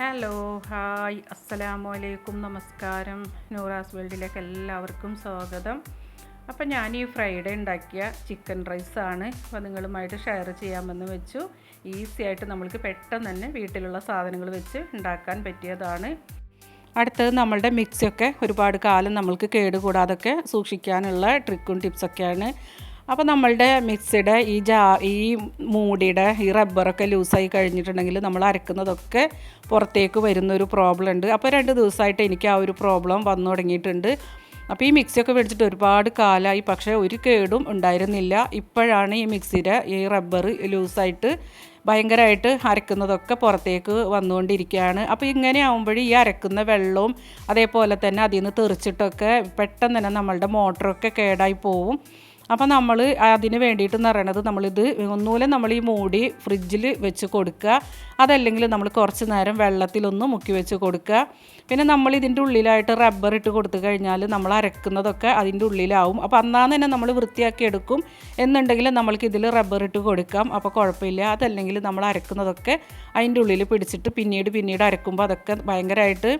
Hello hi അസ്സലാമു അലൈക്കും നമസ്കാരം. നൂറാസ് വേൾഡിലേക്ക് എല്ലാവർക്കും സ്വാഗതം. അപ്പം ഞാൻ ഈ ഫ്രൈഡേ ഉണ്ടാക്കിയ ചിക്കൻ റൈസാണ് അപ്പോൾ നിങ്ങളുമായിട്ട് ഷെയർ ചെയ്യാമെന്ന് വെച്ചു. ഈസി ആയിട്ട് നമ്മൾക്ക് പെട്ടെന്ന് തന്നെ വീട്ടിലുള്ള സാധനങ്ങൾ വെച്ച് ഉണ്ടാക്കാൻ പറ്റിയതാണ്. അടുത്തത് നമ്മളുടെ മിക്സിയൊക്കെ ഒരുപാട് കാലം നമ്മൾക്ക് കേടുകൂടാതൊക്കെ സൂക്ഷിക്കാനുള്ള ട്രിക്കും ടിപ്സൊക്കെയാണ് അപ്പോൾ നമ്മളുടെ മിക്സിയുടെ ഈ ജാ ഈ മൂടിയുടെ ഈ റബ്ബറൊക്കെ ലൂസായി കഴിഞ്ഞിട്ടുണ്ടെങ്കിൽ നമ്മൾ അരക്കുന്നതൊക്കെ പുറത്തേക്ക് വരുന്നൊരു പ്രോബ്ലം ഉണ്ട്. അപ്പോൾ രണ്ട് ദിവസമായിട്ട് എനിക്ക് ആ ഒരു പ്രോബ്ലം വന്നു തുടങ്ങിയിട്ടുണ്ട്. അപ്പോൾ ഈ മിക്സിയൊക്കെ മേടിച്ചിട്ട് ഒരുപാട് കാലമായി പക്ഷേ ഒരു കേടും ഉണ്ടായിരുന്നില്ല. ഇപ്പോഴാണ് ഈ മിക്സിയുടെ ഈ റബ്ബർ ലൂസായിട്ട് ഭയങ്കരമായിട്ട് അരക്കുന്നതൊക്കെ പുറത്തേക്ക് വന്നുകൊണ്ടിരിക്കുകയാണ്. അപ്പോൾ ഇങ്ങനെ ആകുമ്പോൾ ഈ അരക്കുന്ന വെള്ളവും അതേപോലെ തന്നെ അതിൽ നിന്ന് തെറിച്ചിട്ടൊക്കെ പെട്ടെന്ന് തന്നെ നമ്മളുടെ മോട്ടറൊക്കെ കേടായി പോവും. അപ്പോൾ നമ്മൾ അതിന് വേണ്ടിയിട്ട് എന്ന് പറയണത് നമ്മളിത് ഒന്നുമില്ല നമ്മൾ ഈ മൂടി ഫ്രിഡ്ജിൽ വെച്ച് കൊടുക്കുക. അതല്ലെങ്കിൽ നമ്മൾ കുറച്ച് നേരം വെള്ളത്തിലൊന്ന് മുക്കി വെച്ച് കൊടുക്കുക. പിന്നെ നമ്മൾ ഇതിന്റെ ഉള്ളിലായിട്ട് റബ്ബർ ഇട്ട് കൊടുത്തു കഴിഞ്ഞാൽ നമ്മൾ അരക്കുന്നതൊക്കെ അതിന്റെ ഉള്ളിലാവും. അപ്പോൾ അന്നാന്ന് തന്നെ നമ്മൾ വൃത്തിയാക്കി എടുക്കും. എന്നുണ്ടെങ്കിൽ നമ്മൾക്ക് ഇതിൽ റബ്ബർ ഇട്ട് കൊടുക്കാം. അപ്പോൾ കുഴപ്പമില്ല. അതല്ലെങ്കിൽ നമ്മൾ അരക്കുന്നതൊക്കെ അതിന്റെ ഉള്ളിൽ പിടിച്ചിട്ട് പിന്നീട് പിന്നീട് അരക്കുമ്പോൾ അതൊക്കെ ഭയങ്കരമായിട്ട്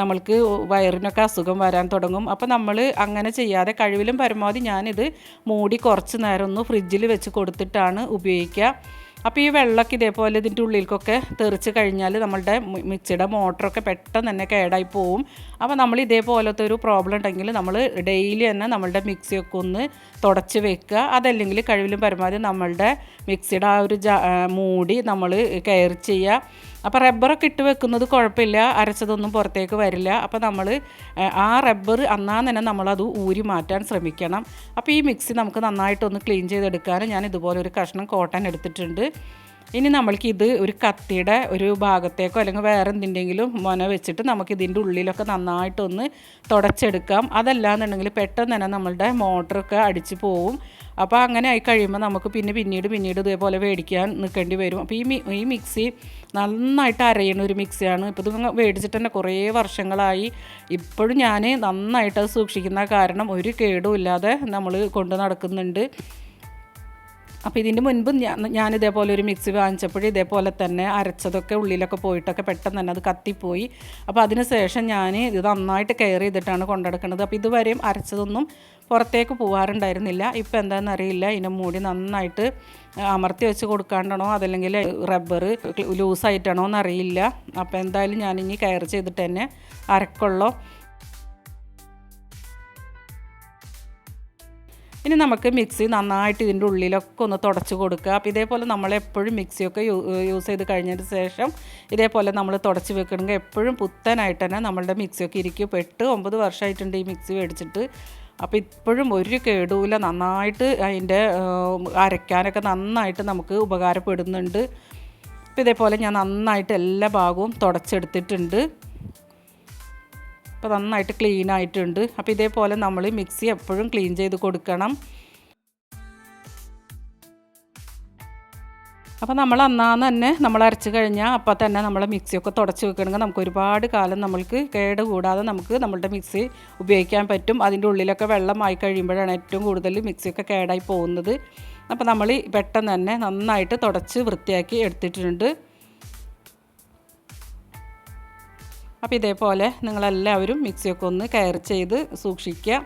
നമ്മൾക്ക് വയറിനൊക്കെ അസുഖം വരാൻ തുടങ്ങും. അപ്പോൾ നമ്മൾ അങ്ങനെ ചെയ്യാതെ കഴിവിലും പരമാവധി ഞാനിത് മൂടി കുറച്ച് നേരം ഒന്ന് ഫ്രിഡ്ജിൽ വെച്ച് കൊടുത്തിട്ടാണ് ഉപയോഗിക്കുക. അപ്പോൾ ഈ വെള്ളമൊക്കെ ഇതേപോലെ ഇതിന്റെ ഉള്ളിലേക്കൊക്കെ തെറിച്ച് കഴിഞ്ഞാൽ നമ്മളുടെ മിക്സിയുടെ മോട്ടറൊക്കെ പെട്ടെന്ന് തന്നെ കേടായി പോവും. അപ്പോൾ നമ്മൾ ഇതേപോലത്തെ ഒരു പ്രോബ്ലം ഉണ്ടെങ്കിൽ നമ്മൾ ഡെയിലി തന്നെ നമ്മളുടെ മിക്സിയൊക്കെ ഒന്ന് തുടച്ച് വെക്കുക. അതല്ലെങ്കിൽ കഴിവിലും പരമാവധി നമ്മളുടെ മിക്സിയുടെ ആ ഒരു മൂടി നമ്മൾ കെയർ ചെയ്യുക. അപ്പോൾ റബ്ബറൊക്കെ ഇട്ട് വെക്കുന്നത് കുഴപ്പമില്ല. അരച്ചതൊന്നും പുറത്തേക്ക് വരില്ല. അപ്പോൾ നമ്മൾ ആ റബ്ബർ അന്നാ തന്നെ നമ്മളത് ഊരി മാറ്റാൻ ശ്രമിക്കണം. അപ്പോൾ ഈ മിക്സി നമുക്ക് നന്നായിട്ടൊന്ന് ക്ലീൻ ചെയ്തെടുക്കാനും ഞാൻ ഇതുപോലെ ഒരു കഷ്ണം കോട്ടൺ എടുത്തിട്ടുണ്ട്. ഇനി നമ്മൾക്ക് ഇത് ഒരു കത്തിയുടെ ഒരു ഭാഗത്തേക്കോ അല്ലെങ്കിൽ വേറെ എന്തിന്റെങ്കിലും മൊന വെച്ചിട്ട് നമുക്ക് ഇതിന്റെ ഉള്ളിലൊക്കെ നന്നായിട്ടൊന്ന് തുടച്ചെടുക്കാം. അതല്ലാന്നുണ്ടെങ്കിൽ പെട്ടെന്ന് തന്നെ നമ്മളുടെ മോട്ടറൊക്കെ അടിച്ച് പോവും. അപ്പോൾ അങ്ങനെ ആയി കഴിയുമ്പോൾ നമുക്ക് പിന്നെ പിന്നീട് പിന്നീട് ഇതേപോലെ മേടിക്കാൻ നിൽക്കേണ്ടി വരും. അപ്പോൾ ഈ ഈ മിക്സി നന്നായിട്ട് അരയുന്ന ഒരു മിക്സിയാണ്. ഇപ്പോൾ ഇത് മേടിച്ചിട്ട് തന്നെ കുറേ വർഷങ്ങളായി. ഇപ്പോഴും ഞാൻ നന്നായിട്ട് അത് സൂക്ഷിക്കുന്ന കാരണം ഒരു കേടുമില്ലാതെ നമ്മൾ കൊണ്ട് നടക്കുന്നുണ്ട്. അപ്പോൾ ഇതിന്റെ മുൻപ് ഞാൻ ഇതേപോലെ ഒരു മിക്സി വാങ്ങിച്ചപ്പോഴും ഇതേപോലെ തന്നെ അരച്ചതൊക്കെ ഉള്ളിലൊക്കെ പോയിട്ടൊക്കെ പെട്ടെന്ന് തന്നെ അത് കത്തിപ്പോയി. അപ്പോൾ അതിന് ശേഷം ഞാൻ ഇത് നന്നായിട്ട് കെയർ ചെയ്തിട്ടാണ് കൊണ്ടെടുക്കുന്നത്. അപ്പോൾ ഇതുവരെയും അരച്ചതൊന്നും പുറത്തേക്ക് പോകാറുണ്ടായിരുന്നില്ല ഇപ്പോൾ എന്താണെന്ന് അറിയില്ല. ഇതിനെ മൂടി നന്നായിട്ട് അമർത്തി വെച്ച് കൊടുക്കാണ്ടാണോ അതല്ലെങ്കിൽ റബ്ബർ ലൂസായിട്ടാണോ എന്നറിയില്ല. അപ്പോൾ എന്തായാലും ഞാനിനി കെയർ ചെയ്തിട്ട് തന്നെ അരക്കുള്ളൂ. ഇനി നമുക്ക് മിക്സി നന്നായിട്ട് ഇതിന്റെ ഉള്ളിലൊക്കെ ഒന്ന് തുടച്ച് കൊടുക്കുക. അപ്പോൾ ഇതേപോലെ നമ്മൾ എപ്പോഴും മിക്സിയൊക്കെ യൂസ് ചെയ്ത് കഴിഞ്ഞതിന് ശേഷം ഇതേപോലെ നമ്മൾ തുടച്ച് വെക്കണമെങ്കിൽ എപ്പോഴും പുത്തനായിട്ട് തന്നെ നമ്മളുടെ മിക്സിയൊക്കെ ഇരിക്കും. ഇപ്പോൾ എട്ട് ഒമ്പത് വർഷമായിട്ടുണ്ട് ഈ മിക്സി മേടിച്ചിട്ട്. അപ്പോൾ ഇപ്പോഴും ഒരു കേടുമില്ല നന്നായിട്ട് അതിന്റെ അരയ്ക്കാനൊക്കെ നന്നായിട്ട് നമുക്ക് ഉപകാരപ്പെടുന്നുണ്ട്. അപ്പോൾ ഇതേപോലെ ഞാൻ നന്നായിട്ട് എല്ലാ ഭാഗവും തുടച്ചെടുത്തിട്ടുണ്ട്. അപ്പോൾ നന്നായിട്ട് ക്ലീൻ ആയിട്ടുണ്ട്. അപ്പോൾ ഇതേപോലെ നമ്മൾ മിക്സി എപ്പോഴും ക്ലീൻ ചെയ്ത് കൊടുക്കണം. അപ്പോൾ നമ്മൾ അന്നാന്ന് തന്നെ നമ്മൾ അരച്ച് കഴിഞ്ഞാൽ അപ്പോൾ തന്നെ നമ്മൾ മിക്സിയൊക്കെ തുടച്ച് വെക്കണമെങ്കിൽ നമുക്ക് ഒരുപാട് കാലം നമ്മൾക്ക് കേട് കൂടാതെ നമുക്ക് നമ്മളുടെ മിക്സി ഉപയോഗിക്കാൻ പറ്റും. അതിന്റെ ഉള്ളിലൊക്കെ വെള്ളമായി കഴിയുമ്പോഴാണ് ഏറ്റവും കൂടുതൽ മിക്സിയൊക്കെ കേടായി പോകുന്നത്. അപ്പോൾ നമ്മൾ പെട്ടെന്ന് തന്നെ നന്നായിട്ട് തുടച്ച് വൃത്തിയാക്കി എടുത്തിട്ടുണ്ട്. അപ്പോൾ ഇതേപോലെ നിങ്ങളെല്ലാവരും മിക്സിയൊക്കെ ഒന്ന് കയർ ചെയ്ത് സൂക്ഷിക്കുക.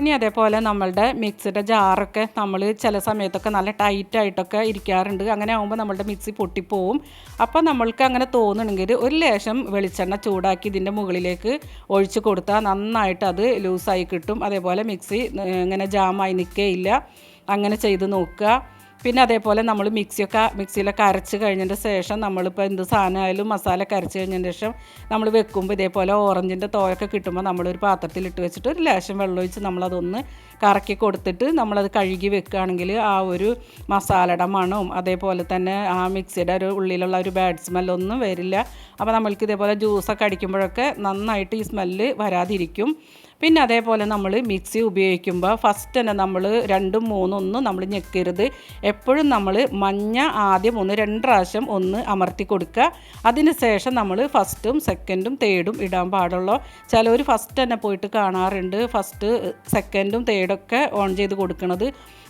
ഇനി അതേപോലെ നമ്മളുടെ മിക്സിയുടെ ജാറൊക്കെ നമ്മൾ ചില സമയത്തൊക്കെ നല്ല ടൈറ്റായിട്ടൊക്കെ ഇരിക്കാറുണ്ട്. അങ്ങനെ ആകുമ്പോൾ നമ്മളുടെ മിക്സി പൊട്ടിപ്പോവും. അപ്പോൾ നമ്മൾക്ക് അങ്ങനെ തോന്നണമെങ്കിൽ ഒരു ലേശം വെളിച്ചെണ്ണ ചൂടാക്കി ഇതിന്റെ മുകളിലേക്ക് ഒഴിച്ച് കൊടുത്താൽ നന്നായിട്ട് അത് ലൂസായി കിട്ടും. അതേപോലെ മിക്സി ഇങ്ങനെ ജാമായി നിൽക്കേയില്ല അങ്ങനെ ചെയ്ത് നോക്കുക. പിന്നെ അതേപോലെ നമ്മൾ മിക്സിയൊക്കെ മിക്സിയിലൊക്കെ അരച്ച് കഴിഞ്ഞതിന്റെ ശേഷം നമ്മളിപ്പോൾ എന്ത് സാധനമായാലും മസാല ഒക്കെ അരച്ച് കഴിഞ്ഞതിന് ശേഷം നമ്മൾ വെക്കുമ്പോൾ ഇതേപോലെ ഓറഞ്ചിന്റെ തോയൊക്കെ കിട്ടുമ്പോൾ നമ്മളൊരു പാത്രത്തിൽ ഇട്ട് വെച്ചിട്ട് ഒരു ലേശം വെള്ളമൊഴിച്ച് നമ്മളതൊന്ന് കറക്കി കൊടുത്തിട്ട് നമ്മളത് കഴുകി വെക്കുകയാണെങ്കിൽ ആ ഒരു മസാലയുടെ മണവും അതേപോലെ തന്നെ ആ മിക്സിയുടെ ഒരു ഉള്ളിലുള്ള ഒരു ബാഡ് സ്മെല്ലൊന്നും വരില്ല. അപ്പോൾ നമ്മൾക്ക് ഇതേപോലെ ജ്യൂസൊക്കെ അടിക്കുമ്പോഴൊക്കെ നന്നായിട്ട് ഈ സ്മെല്ല് വരാതിരിക്കും. പിന്നെ അതേപോലെ നമ്മൾ മിക്സി ഉപയോഗിക്കുമ്പോൾ ഫസ്റ്റ് തന്നെ നമ്മൾ രണ്ടും മൂന്നും ഒന്നും നമ്മൾ ഞെക്കരുത്. എപ്പോഴും നമ്മൾ മഞ്ഞ ആദ്യം ഒന്ന് രണ്ട് പ്രാവശ്യം ഒന്ന് അമർത്തി കൊടുക്കുക. അതിന് ശേഷം നമ്മൾ ഫസ്റ്റും സെക്കൻഡും തേർഡും ഇടാൻ പാടുള്ളൂ. ചിലവർ ഫസ്റ്റ് തന്നെ പോയിട്ട് കാണാറുണ്ട്. ഫസ്റ്റ് സെക്കൻഡും തേർഡൊക്കെ ഓൺ ചെയ്ത് കൊടുക്കുന്നത്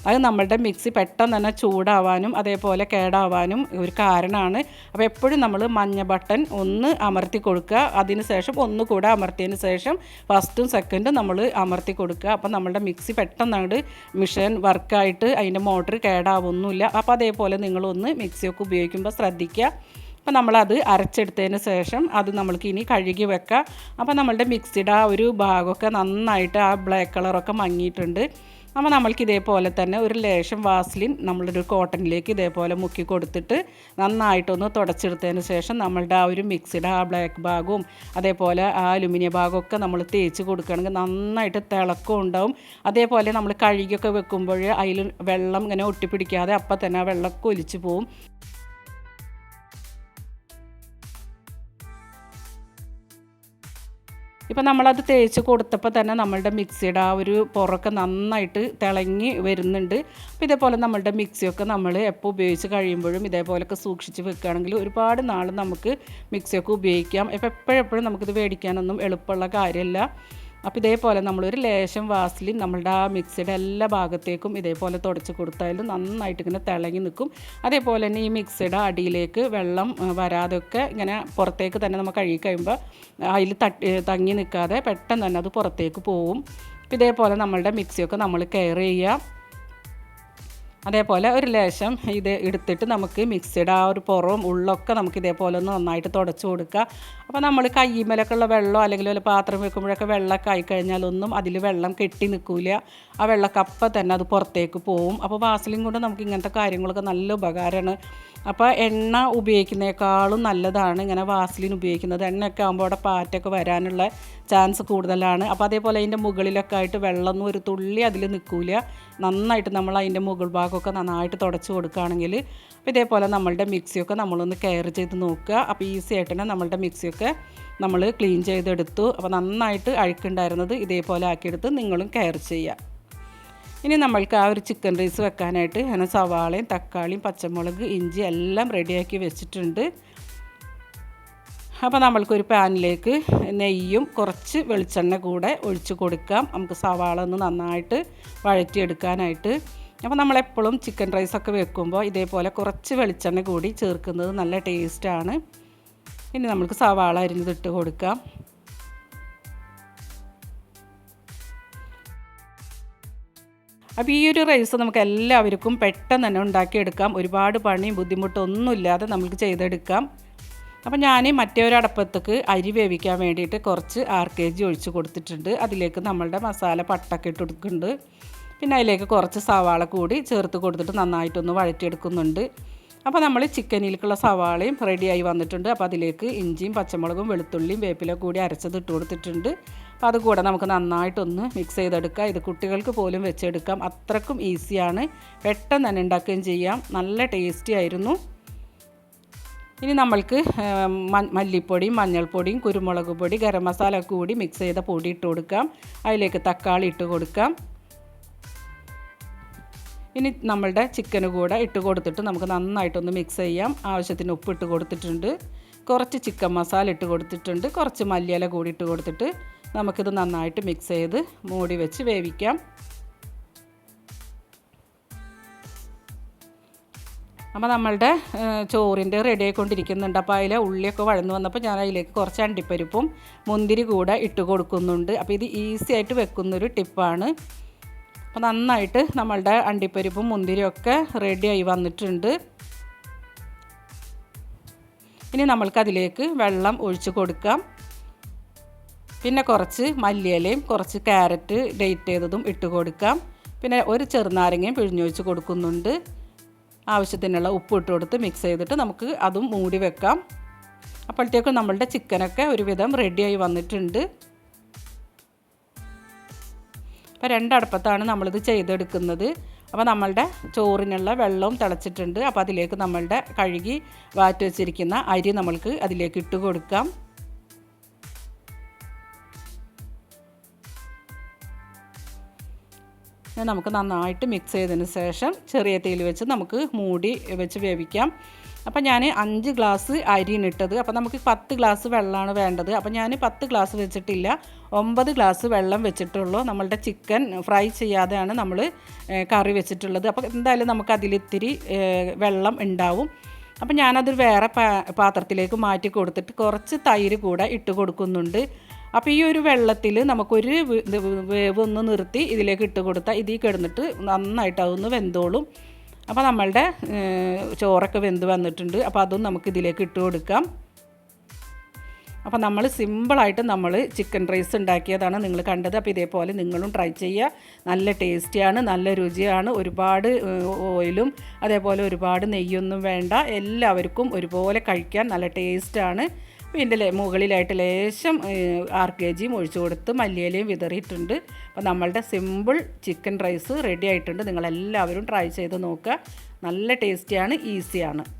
അത് നമ്മളുടെ മിക്സി പെട്ടെന്ന് തന്നെ ചൂടാവാനും അതേപോലെ കേടാവാനും ഒരു കാരണമാണ്. അപ്പോൾ എപ്പോഴും നമ്മൾ മഞ്ഞ ബട്ടൺ ഒന്ന് അമർത്തി കൊടുക്കുക. അതിന് ശേഷം ഒന്ന് കൂടെ അമർത്തിയതിന് ശേഷം ഫസ്റ്റും സെക്കൻഡും നമ്മൾ അമർത്തി കൊടുക്കുക. അപ്പോൾ നമ്മളുടെ മിക്സി പെട്ടെന്ന് അങ്ങോട്ട് മിഷൻ വർക്കായിട്ട് അതിന്റെ മോട്ടർ കേടാവൊന്നുമില്ല. അപ്പോൾ അതേപോലെ നിങ്ങളൊന്ന് മിക്സിയൊക്കെ ഉപയോഗിക്കുമ്പോൾ ശ്രദ്ധിക്കുക. അപ്പോൾ നമ്മളത് അരച്ചെടുത്തതിന് ശേഷം അത് നമ്മൾക്ക് ഇനി കഴുകി വെക്കാം. അപ്പോൾ നമ്മളുടെ മിക്സിയുടെ ആ ഒരു ഭാഗമൊക്കെ നന്നായിട്ട് ആ ബ്ലാക്ക് കളറൊക്കെ മങ്ങിയിട്ടുണ്ട്. അപ്പോൾ നമ്മൾക്ക് ഇതേപോലെ തന്നെ ഒരു ലേശം വാസ്ലിൻ നമ്മളൊരു കോട്ടണിലേക്ക് ഇതേപോലെ മുക്കി കൊടുത്തിട്ട് നന്നായിട്ടൊന്ന് തുടച്ചെടുത്തതിന് ശേഷം നമ്മളുടെ ആ ഒരു മിക്സിയുടെ ആ ബ്ലാക്ക് ഭാഗവും അതേപോലെ ആ അലുമിനിയം ഭാഗമൊക്കെ നമ്മൾ തേച്ച് കൊടുക്കുകയാണെങ്കിൽ നന്നായിട്ട് തിളക്കം ഉണ്ടാവും. അതേപോലെ നമ്മൾ കഴുകിയൊക്കെ വെക്കുമ്പോൾ അതിൽ വെള്ളം ഇങ്ങനെ ഒട്ടിപ്പിടിക്കാതെ അപ്പം തന്നെ ആ വെള്ളമൊക്കെ ഒലിച്ചു പോവും. ഇപ്പം നമ്മളത് തേച്ച് കൊടുത്തപ്പോൾ തന്നെ നമ്മളുടെ മിക്സിയുടെ ആ ഒരു പുറമൊക്കെ നന്നായിട്ട് തിളങ്ങി വരുന്നുണ്ട്. അപ്പോൾ ഇതേപോലെ നമ്മളുടെ മിക്സിയൊക്കെ നമ്മൾ എപ്പോൾ ഉപയോഗിച്ച് കഴിയുമ്പോഴും ഇതേപോലെയൊക്കെ സൂക്ഷിച്ച് വെക്കുകയാണെങ്കിൽ ഒരുപാട് നാൾ നമുക്ക് മിക്സിയൊക്കെ ഉപയോഗിക്കാം. ഇപ്പം എപ്പോഴെപ്പോഴും നമുക്കിത് മേടിക്കാനൊന്നും എളുപ്പമുള്ള കാര്യമല്ല. അപ്പോൾ ഇതേപോലെ നമ്മളൊരു ലേശം വാസ്ലിൻ നമ്മളുടെ ആ മിക്സിയുടെ എല്ലാ ഭാഗത്തേക്കും ഇതേപോലെ തുടച്ച് കൊടുത്താലും നന്നായിട്ട് ഇങ്ങനെ തിളങ്ങി നിൽക്കും. അതേപോലെ തന്നെ ഈ മിക്സിയുടെ അടിയിലേക്ക് വെള്ളം വരാതെയൊക്കെ ഇങ്ങനെ പുറത്തേക്ക് തന്നെ നമ്മൾ കഴുകി കഴിയുമ്പോൾ അതിൽ തട്ടി തങ്ങി നിൽക്കാതെ പെട്ടെന്ന് തന്നെ അത് പുറത്തേക്ക് പോവും. ഇതേപോലെ നമ്മളുടെ മിക്സിയൊക്കെ നമ്മൾ കെയർ ചെയ്യുക. അതേപോലെ ഒരു ലേശം ഇത് എടുത്തിട്ട് നമുക്ക് മിക്സിയുടെ ആ ഒരു പുറവും ഉള്ളൊക്കെ നമുക്ക് ഇതേപോലെ ഒന്ന് നന്നായിട്ട് തുടച്ചു കൊടുക്കുക. അപ്പോൾ നമ്മൾ കയ്യിമേലൊക്കെ ഉള്ള വെള്ളം അല്ലെങ്കിൽ വല്ല പാത്രം വെക്കുമ്പോഴൊക്കെ വെള്ളമൊക്കെ ആയിക്കഴിഞ്ഞാലൊന്നും അതിൽ വെള്ളം കെട്ടി നിൽക്കില്ല ആ വെള്ളക്കപ്പം തന്നെ അത് പുറത്തേക്ക് പോവും. അപ്പോൾ വാസലിൻ കൊണ്ട് നമുക്ക് ഇങ്ങനത്തെ കാര്യങ്ങളൊക്കെ നല്ല ഉപകാരമാണ്. അപ്പോൾ എണ്ണ ഉപയോഗിക്കുന്നേക്കാളും നല്ലതാണ് ഇങ്ങനെ വാസലിൻ ഉപയോഗിക്കുന്നത്. എണ്ണയൊക്കെ ആകുമ്പോൾ അവിടെ പാറ്റൊക്കെ വരാനുള്ള ചാൻസ് കൂടുതലാണ്. അപ്പോൾ അതേപോലെ അതിന്റെ മുകളിലൊക്കെ ആയിട്ട് വെള്ളമൊന്നും ഒരു തുള്ളി അതിൽ നിൽക്കില്ല നന്നായിട്ട് നമ്മൾ അതിന്റെ മുകൾ ഭാഗമൊക്കെ നന്നായിട്ട് തുടച്ച് കൊടുക്കുകയാണെങ്കിൽ അപ്പോൾ ഇതേപോലെ നമ്മളുടെ മിക്സിയൊക്കെ നമ്മളൊന്ന് കെയർ ചെയ്ത് നോക്കുക. അപ്പോൾ ഈസി ആയിട്ട് തന്നെ നമ്മളുടെ മിക്സിയൊക്കെ നമ്മൾ ക്ലീൻ ചെയ്തെടുത്തു. അപ്പോൾ നന്നായിട്ട് അഴുക്കുണ്ടായിരുന്നത് ഇതേപോലെ ആക്കിയെടുത്ത് നിങ്ങളും കെയർ ചെയ്യുക. ഇനി നമ്മൾക്ക് ആ ഒരു ചിക്കൻ റൈസ് വെക്കാനായിട്ട് അങ്ങനെ സവാളയും തക്കാളിയും പച്ചമുളക് ഇഞ്ചി എല്ലാം റെഡിയാക്കി വെച്ചിട്ടുണ്ട്. അപ്പോൾ നമ്മൾക്കൊരു പാനിലേക്ക് നെയ്യും കുറച്ച് വെളിച്ചെണ്ണ കൂടെ ഒഴിച്ച് കൊടുക്കാം. നമുക്ക് സവാള ഒന്ന് നന്നായിട്ട് വഴറ്റിയെടുക്കാനായിട്ട്. അപ്പോൾ നമ്മളെപ്പോഴും ചിക്കൻ റൈസൊക്കെ വെക്കുമ്പോൾ ഇതേപോലെ കുറച്ച് വെളിച്ചെണ്ണ കൂടി ചേർക്കുന്നത് നല്ല ടേസ്റ്റാണ്. ഇനി നമുക്ക് സവാള അരിഞ്ഞതിട്ട് കൊടുക്കാം. അപ്പോൾ ഈ ഒരു റൈസ് നമുക്ക് എല്ലാവർക്കും പെട്ടെന്ന് തന്നെ ഉണ്ടാക്കിയെടുക്കാം. ഒരുപാട് പണിയും ബുദ്ധിമുട്ടൊന്നുമില്ലാതെ നമുക്ക് ചെയ്തെടുക്കാം. അപ്പോൾ ഞാൻ മറ്റേ ഒരു അരി വേവിക്കാൻ വേണ്ടിയിട്ട് കുറച്ച് ആർ കെ ജി ഒഴിച്ച് കൊടുത്തിട്ടുണ്ട്. അതിലേക്ക് നമ്മളുടെ മസാല പട്ടൊക്കെ ഇട്ട് കൊടുക്കുന്നുണ്ട്. പിന്നെ അതിലേക്ക് കുറച്ച് സവാള കൂടി ചേർത്ത് കൊടുത്തിട്ട് നന്നായിട്ടൊന്ന് വഴറ്റിയെടുക്കുന്നുണ്ട്. അപ്പോൾ നമ്മൾ ചിക്കനിലേക്കുള്ള സവാളയും റെഡിയായി വന്നിട്ടുണ്ട്. അപ്പോൾ അതിലേക്ക് ഇഞ്ചിയും പച്ചമുളകും വെളുത്തുള്ളിയും വേപ്പില കൂടി അരച്ചത് ഇട്ട് കൊടുത്തിട്ടുണ്ട്. അപ്പോൾ അതുകൂടെ നമുക്ക് നന്നായിട്ടൊന്ന് മിക്സ് ചെയ്തെടുക്കാം. ഇത് കുട്ടികൾക്ക് പോലും വെച്ചെടുക്കാം. അത്രക്കും ഈസിയാണ് പെട്ടെന്ന് തന്നെ ഉണ്ടാക്കുകയും ചെയ്യാം. നല്ല ടേസ്റ്റി ആയിരുന്നു. ഇനി നമ്മൾക്ക് മല്ലിപ്പൊടിയും മഞ്ഞൾപ്പൊടിയും കുരുമുളക് പൊടി ഗരം മസാല കൂടി മിക്സ് ചെയ്ത പൊടി ഇട്ട് കൊടുക്കാം. അതിലേക്ക് തക്കാളി ഇട്ട് കൊടുക്കാം. ഇനി നമ്മളുടെ ചിക്കന് കൂടെ ഇട്ട് കൊടുത്തിട്ട് നമുക്ക് നന്നായിട്ടൊന്ന് മിക്സ് ചെയ്യാം. ആവശ്യത്തിന് ഉപ്പ് ഇട്ട് കൊടുത്തിട്ടുണ്ട്. കുറച്ച് ചിക്കൻ മസാല ഇട്ട് കൊടുത്തിട്ടുണ്ട്. കുറച്ച് മല്ലിയില കൂടി ഇട്ട് കൊടുത്തിട്ട് നമുക്കിത് നന്നായിട്ട് മിക്സ് ചെയ്ത് മൂടി വെച്ച് വേവിക്കാം. അപ്പോൾ നമ്മളുടെ ചോറിന്റെ റെഡി ആയിക്കൊണ്ടിരിക്കുന്നുണ്ട്. അപ്പോൾ അതിൽ ഉള്ളിയൊക്കെ വഴന്നു വന്നപ്പോൾ ഞാൻ അതിലേക്ക് കുറച്ച് അണ്ടിപ്പരിപ്പും മുന്തിരി കൂടെ ഇട്ട് കൊടുക്കുന്നുണ്ട്. അപ്പോൾ ഇത് ഈസി ആയിട്ട് വെക്കുന്നൊരു ടിപ്പാണ് അപ്പോൾ നന്നായിട്ട് നമ്മളുടെ അണ്ടിപ്പരിപ്പും മുന്തിരിയൊക്കെ റെഡിയായി വന്നിട്ടുണ്ട്. ഇനി നമ്മൾക്കതിലേക്ക് വെള്ളം ഒഴിച്ച് കൊടുക്കാം. പിന്നെ കുറച്ച് മല്ലിയിലയും കുറച്ച് ക്യാരറ്റ് ഡേറ്റ് ചെയ്തതും ഇട്ട് കൊടുക്കാം. പിന്നെ ഒരു ചെറുനാരങ്ങയും പിഴിഞ്ഞൊഴിച്ച് കൊടുക്കുന്നുണ്ട്. ആവശ്യത്തിനുള്ള ഉപ്പ് ഇട്ട് കൊടുത്ത് മിക്സ് ചെയ്തിട്ട് നമുക്ക് അതും മൂടി വെക്കാം. അപ്പോഴത്തേക്കും നമ്മളുടെ ചിക്കനൊക്കെ ഒരുവിധം റെഡിയായി വന്നിട്ടുണ്ട്. അപ്പോൾ രണ്ടടുപ്പത്താണ് നമ്മളിത് ചെയ്തെടുക്കുന്നത്. അപ്പോൾ നമ്മളുടെ ചോറിനുള്ള വെള്ളവും തിളച്ചിട്ടുണ്ട്. അപ്പോൾ അതിലേക്ക് നമ്മളുടെ കഴുകി വാറ്റി വെച്ചിരിക്കുന്ന അരി നമ്മൾക്ക് അതിലേക്ക് ഇട്ട് കൊടുക്കാം. നമുക്ക് നന്നായിട്ട് മിക്സ് ചെയ്തതിന് ശേഷം ചെറിയ തീയിൽ വെച്ച് നമുക്ക് മൂടി വെച്ച് വേവിക്കാം. അപ്പോൾ ഞാൻ അഞ്ച് ഗ്ലാസ് അരി ഇട്ടത്. അപ്പോൾ നമുക്ക് പത്ത് ഗ്ലാസ് വെള്ളമാണ് വേണ്ടത്. അപ്പോൾ ഞാൻ പത്ത് ഗ്ലാസ് വെച്ചിട്ടില്ല. ഒമ്പത് ഗ്ലാസ് വെള്ളം വെച്ചിട്ടുള്ളൂ. നമ്മളുടെ ചിക്കൻ ഫ്രൈ ചെയ്യാതെയാണ് നമ്മൾ കറി വെച്ചിട്ടുള്ളത്. അപ്പോൾ എന്തായാലും നമുക്ക് അതിലിത്തിരി വെള്ളം ഉണ്ടാവും. അപ്പോൾ ഞാനത് വേറെ പാത്രത്തിലേക്ക് മാറ്റി കൊടുത്തിട്ട് കുറച്ച് തൈര് കൂടെ ഇട്ട് കൊടുക്കുന്നുണ്ട്. അപ്പോൾ ഈ ഒരു വെള്ളത്തിൽ നമുക്കൊരു വേവ് ഒന്ന് നിർത്തി ഇതിലേക്ക് ഇട്ട് കൊടുത്താൽ ഇതിൽ കിടന്നിട്ട് നന്നായിട്ട് അതൊന്ന് വെന്തോളും അപ്പോൾ നമ്മളുടെ ചോറൊക്കെ വെന്ത് വന്നിട്ടുണ്ട്. അപ്പോൾ അതും നമുക്ക് ഇതിലേക്ക് ഇട്ട് കൊടുക്കാം. അപ്പോൾ നമ്മൾ സിമ്പിളായിട്ട് നമ്മൾ ചിക്കൻ റൈസ് ഉണ്ടാക്കിയതാണ് നിങ്ങൾ കണ്ടത്. അപ്പോൾ ഇതേപോലെ നിങ്ങളും ട്രൈ ചെയ്യുക നല്ല ടേസ്റ്റിയാണ് നല്ല രുചിയാണ്. ഒരുപാട് ഓയിലും അതേപോലെ ഒരുപാട് നെയ്യൊന്നും വേണ്ട. എല്ലാവർക്കും ഒരുപോലെ കഴിക്കാൻ നല്ല ടേസ്റ്റാണ്. പിന്നെ ലേ- മുകളിലായിട്ട് ലേശം ആർ കെ ജിയും ഒഴിച്ചു കൊടുത്ത് മല്ലിയിലയും വിതറിയിട്ടുണ്ട്. അപ്പോൾ നമ്മളുടെ സിമ്പിൾ ചിക്കൻ റൈസ് റെഡി ആയിട്ടുണ്ട്. നിങ്ങളെല്ലാവരും ട്രൈ ചെയ്ത് നോക്കുക. നല്ല ടേസ്റ്റിയാണ് ഈസിയാണ്.